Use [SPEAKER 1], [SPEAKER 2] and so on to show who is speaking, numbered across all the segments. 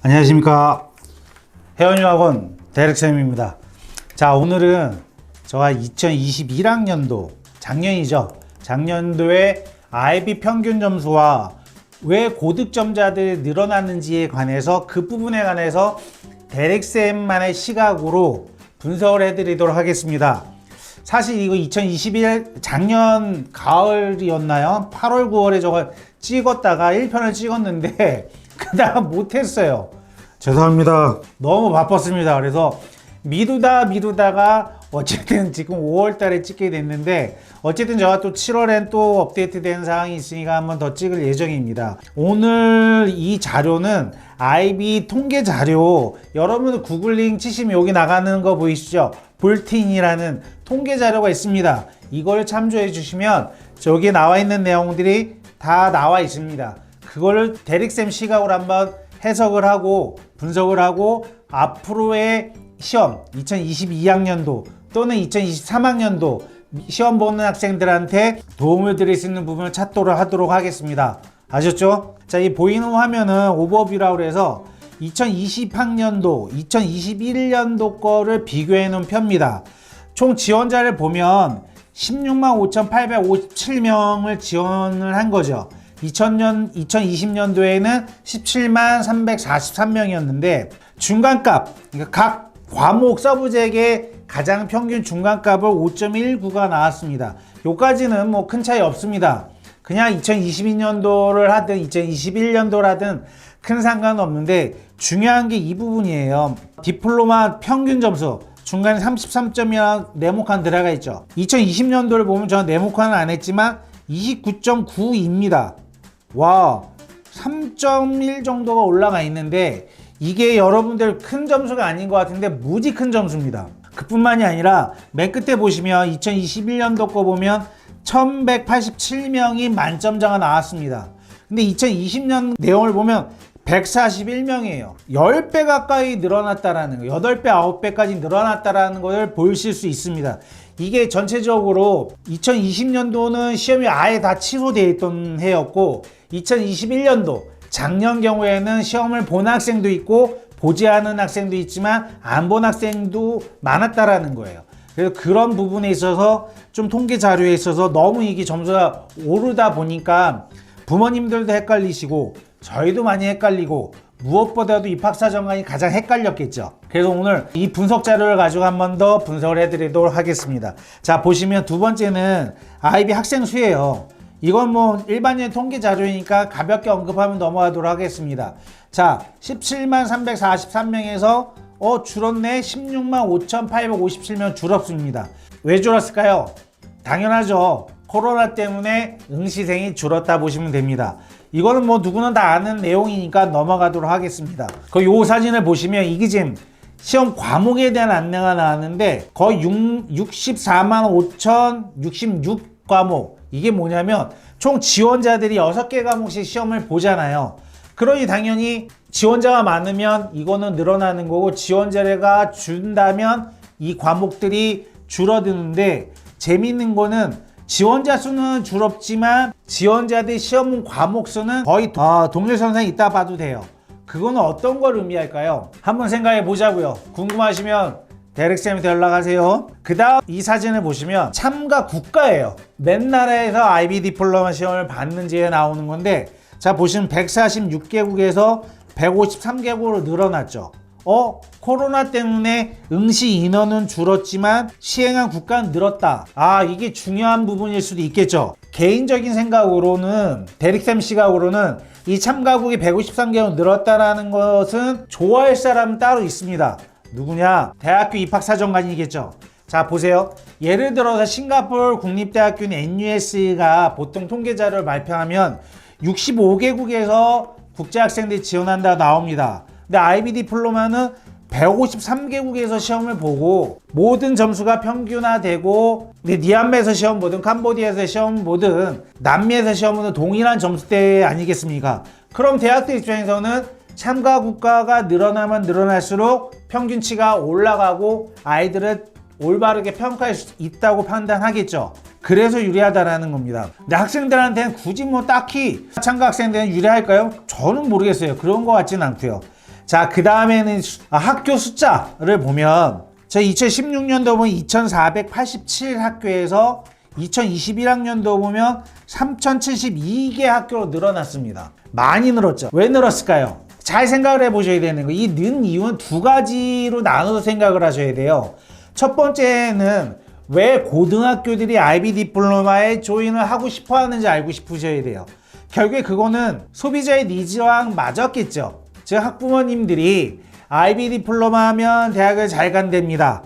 [SPEAKER 1] 안녕하십니까. 회원유 학원 대렉쌤입니다. 자 오늘은 저가 2021학년도 작년이죠. 작년도에 IB 평균 점수와 왜 고득점자들이 늘어났는지에 관해서 그 부분에 관해서 대렉쌤만의 시각으로 분석을 해드리도록 하겠습니다 사실 이거 2021 작년 가을이었나요? 8월 9월에 저걸 찍었다가 1편을 찍었는데 그다음 못했어요. 죄송합니다. 너무 바빴습니다. 그래서 미루다 미루다가 어쨌든 지금 5월 달에 찍게 됐는데 어쨌든 제가 또 7월엔 또 업데이트된 사항이 있으니까 한번 더 찍을 예정입니다. 오늘 이 자료는 IB 통계 자료 여러분 구글링 치시면 여기 나가는 거 보이시죠? 볼틴이라는 통계 자료가 있습니다. 이걸 참조해 주시면 저기에 나와 있는 내용들이 다 나와 있습니다. 그거를 대릭쌤 시각으로 한번 해석을 하고 분석을 하고 앞으로의 시험 2022학년도 또는 2023학년도 시험 보는 학생들한테 도움을 드릴 수 있는 부분을 찾도록 하도록 하겠습니다. 아셨죠? 자, 이 보이는 화면은 오버뷰라고 해서 2020학년도, 2021년도 거를 비교해 놓은 표입니다. 총 지원자를 보면 16만 5,857명을 지원을 한 거죠. 2000년, 2020년도에는 17만 343명이었는데 중간값, 그러니까 각 과목 서브젝의 가장 평균 중간값을 5.19가 나왔습니다. 요까지는 뭐 큰 차이 없습니다. 그냥 2022년도를 하든 2021년도를 하든 큰 상관은 없는데 중요한 게 이 부분이에요. 디플로마 평균 점수 중간에 33점이랑 네모칸 들어가 있죠. 2020년도를 보면 저는 네모칸은 안 했지만 29.9입니다. 와, 3.1 정도가 올라가 있는데 이게 여러분들 큰 점수가 아닌 것 같은데 무지 큰 점수입니다. 그뿐만이 아니라 맨 끝에 보시면 2021년도 거 보면 1187명이 만점자가 나왔습니다. 근데 2020년 내용을 보면 141명이에요. 10배 가까이 늘어났다라는 거, 8배, 9배까지 늘어났다라는 것을 보실 수 있습니다. 이게 전체적으로 2020년도는 시험이 아예 다 취소되어 있던 해였고 2021년도 작년 경우에는 시험을 본 학생도 있고 보지 않은 학생도 있지만 안 본 학생도 많았다라는 거예요. 그래서 그런 부분에 있어서 좀 통계 자료에 있어서 너무 이게 점수가 오르다 보니까 부모님들도 헷갈리시고 저희도 많이 헷갈리고 무엇보다도 입학사정관이 가장 헷갈렸겠죠. 그래서 오늘 이 분석 자료를 가지고 한 번 더 분석을 해드리도록 하겠습니다. 자 보시면 두 번째는 아이비 학생 수예요. 이건 뭐 일반적인 통계 자료이니까 가볍게 언급하면 넘어가도록 하겠습니다. 자 17만 343명에서 어 줄었네 16만 5,857명 줄었습니다. 왜 줄었을까요? 당연하죠. 코로나 때문에 응시생이 줄었다 보시면 됩니다. 이거는 뭐 누구나 다 아는 내용이니까 넘어가도록 하겠습니다. 그 요 사진을 보시면 지금 시험 과목에 대한 안내가 나왔는데 거의 6, 64만 5,066 과목 이게 뭐냐면 총 지원자들이 6개 과목씩 시험을 보잖아요. 그러니 당연히 지원자가 많으면 이거는 늘어나는 거고 지원자가 준다면 이 과목들이 줄어드는데 재밌는 거는 지원자 수는 줄었지만 지원자들 시험 과목 수는 거의 아, 동일선상에 있다 봐도 돼요. 그거는 어떤 걸 의미할까요? 한번 생각해 보자고요. 궁금하시면 대렉쌤한테 연락하세요. 그 다음 이 사진을 보시면 참가 국가예요. 맨 나라에서 IB 디플로마 시험을 봤는지에 나오는 건데 자 보시면 146개국에서 153개국으로 늘어났죠. 어? 코로나 때문에 응시 인원은 줄었지만 시행한 국가는 늘었다. 아, 이게 중요한 부분일 수도 있겠죠. 개인적인 생각으로는, 대릭쌤 시각으로는 이 참가국이 153개국 늘었다라는 것은 좋아할 사람은 따로 있습니다. 누구냐? 대학교 입학사정관이겠죠. 자, 보세요. 예를 들어서 싱가포르 국립대학교는 NUS가 보통 통계 자료를 발표하면 65개국에서 국제학생들이 지원한다 나옵니다. 근데 IB 디플로마는 153개국에서 시험을 보고 모든 점수가 평균화되고 니안메에서 시험 보든 캄보디아에서 시험 보든 남미에서 시험 보든 동일한 점수대 아니겠습니까? 그럼 대학들 입장에서는 참가 국가가 늘어나면 늘어날수록 평균치가 올라가고 아이들을 올바르게 평가할 수 있다고 판단하겠죠. 그래서 유리하다라는 겁니다. 근데 학생들한테는 굳이 뭐 딱히 참가 학생들은 유리할까요? 저는 모르겠어요. 그런 것 같지는 않고요. 자, 그 다음에는 학교 숫자를 보면 저 2016년도 보면 2487 학교에서 2021학년도 보면 3072개 학교로 늘어났습니다. 많이 늘었죠. 왜 늘었을까요? 잘 생각을 해 보셔야 되는 거. 이 는 이유는 두 가지로 나눠서 생각을 하셔야 돼요. 첫 번째는 왜 고등학교들이 IB 디플로마에 조인을 하고 싶어 하는지 알고 싶으셔야 돼요. 결국에 그거는 소비자의 니즈와 맞았겠죠. 즉 학부모님들이 IB 디플로마 하면 대학을 잘 간답니다.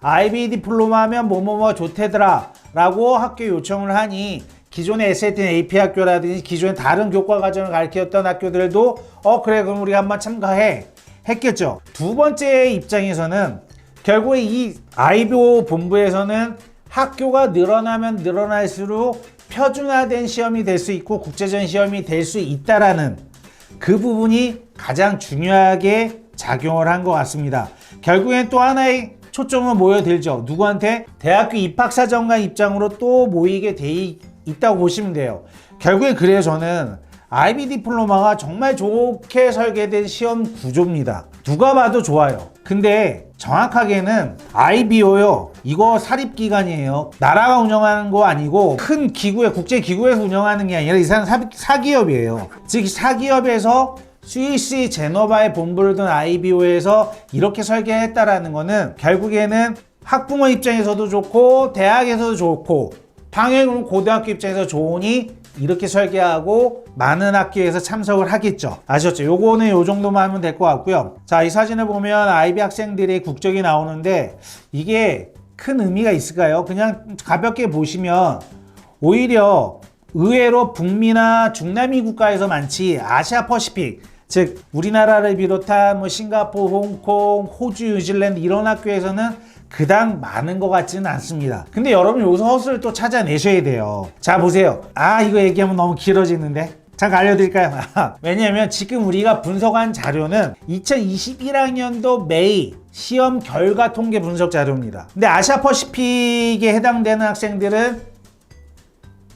[SPEAKER 1] IB 디플로마 하면 뭐뭐뭐 좋대더라 라고 학교 요청을 하니 기존의 SAT나 AP 학교라든지 기존의 다른 교과 과정을 가르쳤던 학교들도 어 그래 그럼 우리가 한번 참가해 했겠죠. 두 번째 입장에서는 결국에 이 IBO 본부에서는 학교가 늘어나면 늘어날수록 표준화된 시험이 될 수 있고 국제전 시험이 될 수 있다라는 그 부분이 가장 중요하게 작용을 한 것 같습니다. 결국엔 또 하나의 초점은 모여들죠. 누구한테? 대학교 입학사정관 입장으로 또 모이게 돼 있다고 보시면 돼요. 결국에 그래요 저는 IB 디플로마가 정말 좋게 설계된 시험 구조입니다. 누가 봐도 좋아요. 근데 정확하게는 IBO요. 이거 사립기관이에요. 나라가 운영하는 거 아니고 큰 기구에 국제 기구에서 운영하는 게 아니라 이 사람 사, 사기업이에요. 즉 사기업에서 스위스 제노바에 본부를 둔 IBO에서 이렇게 설계했다라는 거는 결국에는 학부모 입장에서도 좋고 대학에서도 좋고 당연히 고등학교 입장에서 좋으니 이렇게 설계하고 많은 학교에서 참석을 하겠죠. 아셨죠? 요거는 요 정도만 하면 될 것 같고요. 자, 이 사진을 보면 아이비 학생들의 국적이 나오는데 이게 큰 의미가 있을까요? 그냥 가볍게 보시면 오히려 의외로 북미나 중남미 국가에서 많지 아시아 퍼시픽 즉 우리나라를 비롯한 뭐 싱가포르, 홍콩, 호주, 뉴질랜드 이런 학교에서는 그닥 많은 것 같지는 않습니다. 근데 여러분 여기서 허수를 또 찾아내셔야 돼요. 자 보세요. 아 이거 얘기하면 너무 길어지는데. 잠깐 알려드릴까요? 왜냐하면 지금 우리가 분석한 자료는 2021학년도 메이 시험 결과 통계 분석 자료입니다. 근데 아시아 퍼시픽에 해당되는 학생들은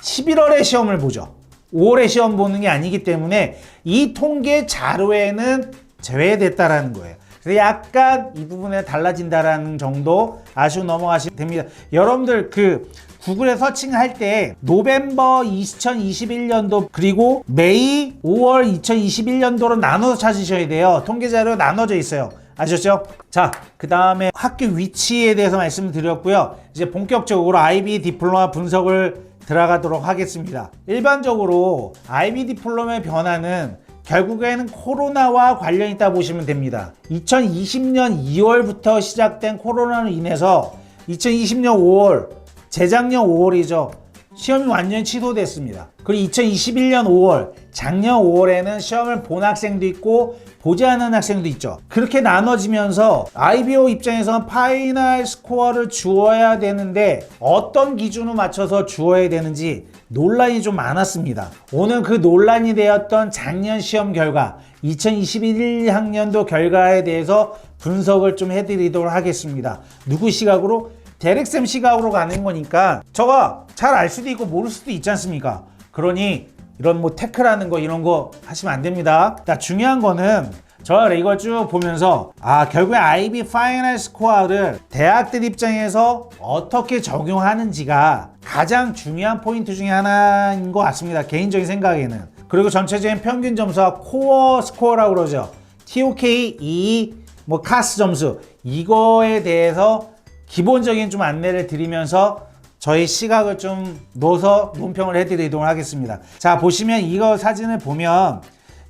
[SPEAKER 1] 11월에 시험을 보죠. 5월에 시험 보는 게 아니기 때문에 이 통계 자료에는 제외됐다라는 거예요. 그래서 약간 이 부분에 달라진다라는 정도 아시고 넘어가시면 됩니다. 여러분들 그 구글에 서칭할 때 노벤버 2021년도 그리고 메이 5월 2021년도로 나눠서 찾으셔야 돼요. 통계 자료 나눠져 있어요. 아셨죠? 자, 그 다음에 학교 위치에 대해서 말씀을 드렸고요. 이제 본격적으로 IB 디플로마 분석을 들어가도록 하겠습니다. 일반적으로 IB 디플로마의 변화는 결국에는 코로나와 관련이 있다 보시면 됩니다. 2020년 2월부터 시작된 코로나로 인해서 2020년 5월, 재작년 5월이죠. 시험이 완전히 취소됐습니다. 그리고 2021년 5월, 작년 5월에는 시험을 본 학생도 있고 보지 않은 학생도 있죠. 그렇게 나눠지면서 IBO 입장에서는 파이널 스코어를 주어야 되는데 어떤 기준으로 맞춰서 주어야 되는지 논란이 좀 많았습니다. 오늘 그 논란이 되었던 작년 시험 결과 2021학년도 결과에 대해서 분석을 좀 해드리도록 하겠습니다. 누구 시각으로? 데렉쌤 시각으로 가는 거니까 저가 잘 알 수도 있고 모를 수도 있지 않습니까? 그러니 이런 뭐 태클하는 거 이런 거 하시면 안 됩니다. 자, 중요한 거는 저 이걸 쭉 보면서 아 결국에 IB 파이널 스코어를 대학들 입장에서 어떻게 적용하는지가 가장 중요한 포인트 중에 하나인 것 같습니다. 개인적인 생각에는 그리고 전체적인 평균 점수와 코어 스코어라고 그러죠. TOK, E, 뭐 카스 점수 이거에 대해서 기본적인 좀 안내를 드리면서 저희 시각을 좀 넣어서 논평을 해드리도록 하겠습니다. 자 보시면 이거 사진을 보면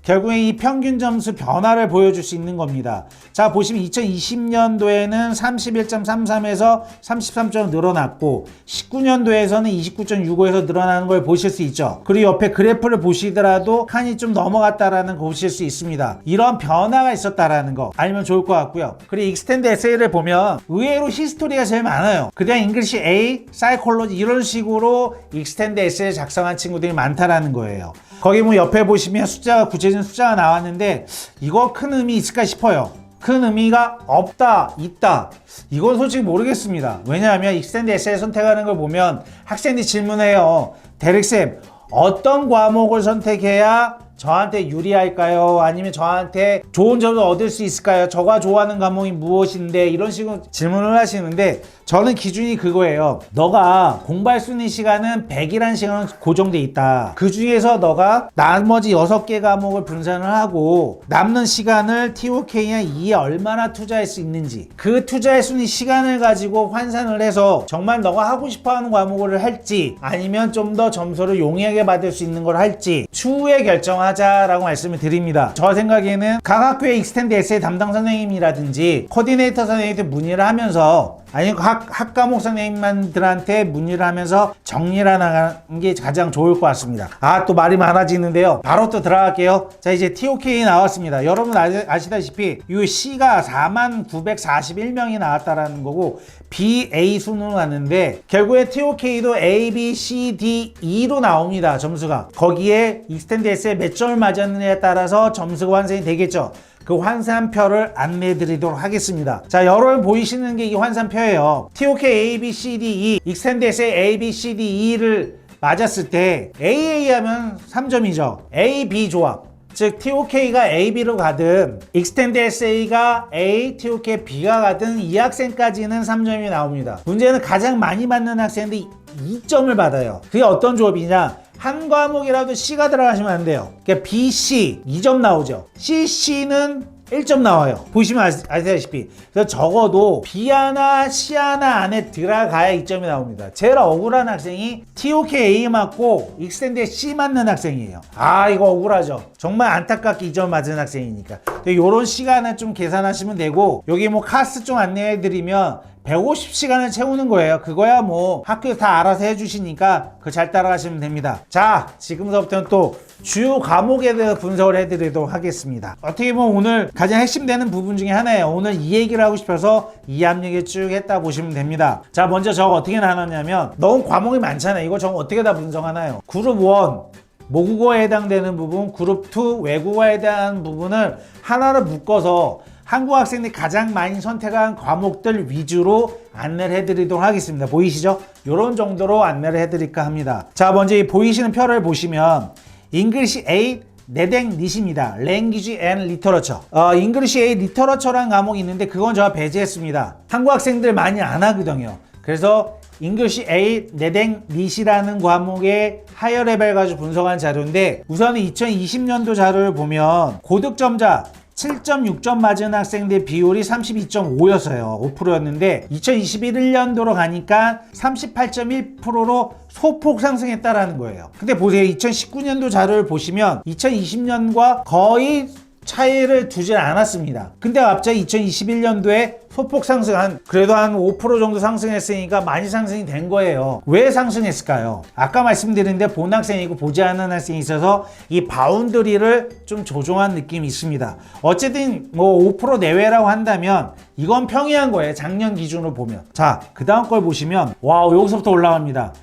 [SPEAKER 1] 결국에 이 평균 점수 변화를 보여줄 수 있는 겁니다. 자 보시면 2020년도에는 31.33에서 33점 늘어났고 19년도에서는 29.65에서 늘어나는 걸 보실 수 있죠. 그리고 옆에 그래프를 보시더라도 칸이 좀 넘어갔다라는 거 보실 수 있습니다. 이런 변화가 있었다라는 거 알면 좋을 것 같고요. 그리고 익스텐드 에세이를 보면 의외로 히스토리가 제일 많아요. 그냥 잉글리시 A, 사이콜로지 이런 식으로 익스텐드 에세이 작성한 친구들이 많다라는 거예요. 거기 뭐 옆에 보시면 숫자가 구체적인 숫자가 나왔는데 이거 큰 의미 있을까 싶어요. 큰 의미가 없다, 있다. 이건 솔직히 모르겠습니다. 왜냐하면 익스텐드 에세이 선택하는 걸 보면 학생들이 질문해요. 대릭쌤, 어떤 과목을 선택해야 저한테 유리할까요? 아니면 저한테 좋은 점을 얻을 수 있을까요? 저가 좋아하는 과목이 무엇인데 이런 식으로 질문을 하시는데 저는 기준이 그거예요. 너가 공부할 수 있는 시간은 100이라는 시간은 고정돼 있다. 그 중에서 너가 나머지 6개 과목을 분산을 하고 남는 시간을 TOK나 2에 얼마나 투자할 수 있는지 그 투자할 수 있는 시간을 가지고 환산을 해서 정말 너가 하고 싶어 하는 과목을 할지 아니면 좀 더 점수를 용이하게 받을 수 있는 걸 할지 추후에 결정하 자라고 말씀을 드립니다. 저 생각에는 각 학교의 익스텐드 에세이 담당 선생님이라든지 코디네이터 선생님한테 문의를 하면서 아니 각, 학 과목 선생님들한테 문의를 하면서 정리를 하는 게 가장 좋을 것 같습니다. 아 또 말이 많아지는데요. 바로 또 들어갈게요. 자 이제 TOK 나왔습니다. 여러분 아시, 아시다시피 이 C가 4만 941명이 나왔다라는 거고 BA 수는 왔는데 결국에 TOK도 A, B, C, D, E로 나옵니다. 점수가 거기에 익스텐드 S에 몇 점을 맞았느냐에 따라서 점수가 완성이 되겠죠. 그 환산표를 안내해 드리도록 하겠습니다. 자, 여러분 보이시는 게 이 환산표예요. TOK A, B, C, D, E, 익스텐드에서의 A, B, C, D, E를 맞았을 때 AA 하면 3점이죠. A, B 조합. 즉 TOK가 A, B로 가든 익스텐드 SA가 A, TOK B가 가든 이 학생까지는 3점이 나옵니다. 문제는 가장 많이 받는 학생들이 2점을 받아요. 그게 어떤 조합이냐? 한 과목이라도 C가 들어가시면 안 돼요. 그러니까 B, C 2점 나오죠. C, C는 1점 나와요. 보시면 아시, 아시다시피. 그래서 적어도 B 하나, C 하나 안에 들어가야 2점이 나옵니다. 제일 억울한 학생이 TOK A 맞고 익스텐드에 C 맞는 학생이에요. 아, 이거 억울하죠. 정말 안타깝게 2점 맞은 학생이니까. 이런 시간을 좀 계산하시면 되고, 여기 뭐 카스 좀 안내해드리면 150시간을 채우는 거예요. 그거야 뭐 학교에서 다 알아서 해주시니까 그 잘 따라가시면 됩니다. 자, 지금서부터는 또 주요 과목에 대해서 분석을 해드리도록 하겠습니다. 어떻게 보면 오늘 가장 핵심되는 부분 중에 하나예요. 오늘 이 얘기를 하고 싶어서 이 압력에 쭉 했다 보시면 됩니다. 자, 먼저 저거 어떻게 나눴냐면 너무 과목이 많잖아요. 이거 저거 어떻게 다 분석하나요? 그룹 1 모국어에 해당되는 부분, 그룹 2 외국어에 해당하는 부분을 하나로 묶어서 한국 학생들이 가장 많이 선택한 과목들 위주로 안내를 해드리도록 하겠습니다. 보이시죠? 이런 정도로 안내를 해드릴까 합니다. 자, 먼저 이 보이시는 표를 보시면 English 8 네댕 닛입니다. Language and Literature. 어, English 8 Literature라는 과목이 있는데 그건 제가 배제했습니다. 한국 학생들 많이 안 하거든요. 그래서 English 8 네댕 닛이라는 과목의 하이어 레벨 가지고 분석한 자료인데 우선은 2020년도 자료를 보면 고득점자 7.6점 맞은 학생들 비율이 32.5였어요. 5%였는데 2021년도로 가니까 38.1%로 소폭 상승했다라는 거예요. 근데 보세요. 2019년도 자료를 보시면 2020년과 거의 차이를 두질 않았습니다. 근데 갑자기 2021년도에 소폭 상승한 그래도 한 5% 정도 상승했으니까 많이 상승이 된 거예요. 왜 상승했을까요? 아까 말씀드린데 본 학생이고 보지 않은 학생이 있어서 이 바운더리를 좀 조정한 느낌이 있습니다. 어쨌든 뭐 5% 내외라고 한다면 이건 평이한 거예요. 작년 기준으로 보면. 자, 그 다음 걸 보시면 와우 여기서부터 올라갑니다.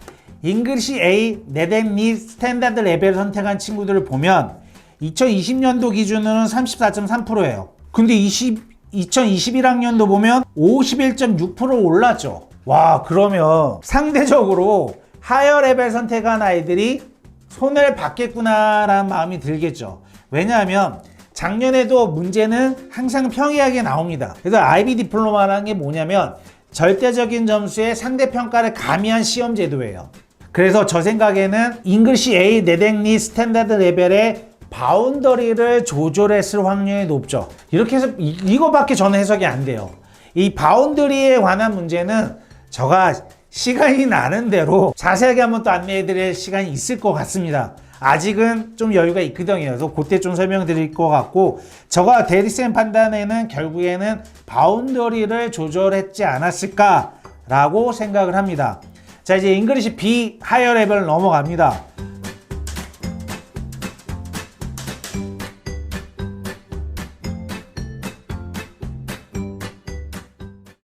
[SPEAKER 1] 잉글시 A 네덴미 스탠다드 레벨 선택한 친구들을 보면 2020년도 기준으로는 34.3%예요. 근데 20, 2021학년도 보면 51.6% 올랐죠. 와, 그러면 상대적으로 하이어 레벨 선택한 아이들이 손해를 받겠구나라는 마음이 들겠죠. 왜냐하면 작년에도 문제는 항상 평이하게 나옵니다. 그래서 IB 디플로마라는 게 뭐냐면 절대적인 점수의 상대 평가를 가미한 시험 제도예요. 그래서 저 생각에는 잉글시 A 네댕리 스탠다드 레벨의 바운더리를 조절했을 확률이 높죠. 이렇게 해서 이, 이거밖에 저는 해석이 안 돼요. 이 바운더리에 관한 문제는 제가 시간이 나는 대로 자세하게 한번 또 안내해 드릴 시간이 있을 것 같습니다. 아직은 좀 여유가 있거든요. 그래서 그때 좀 설명드릴 것 같고 저가 대리쌤 판단에는 결국에는 바운더리를 조절했지 않았을까라고 생각을 합니다. 자 이제 잉글리시 B 하이어 레벨 넘어갑니다.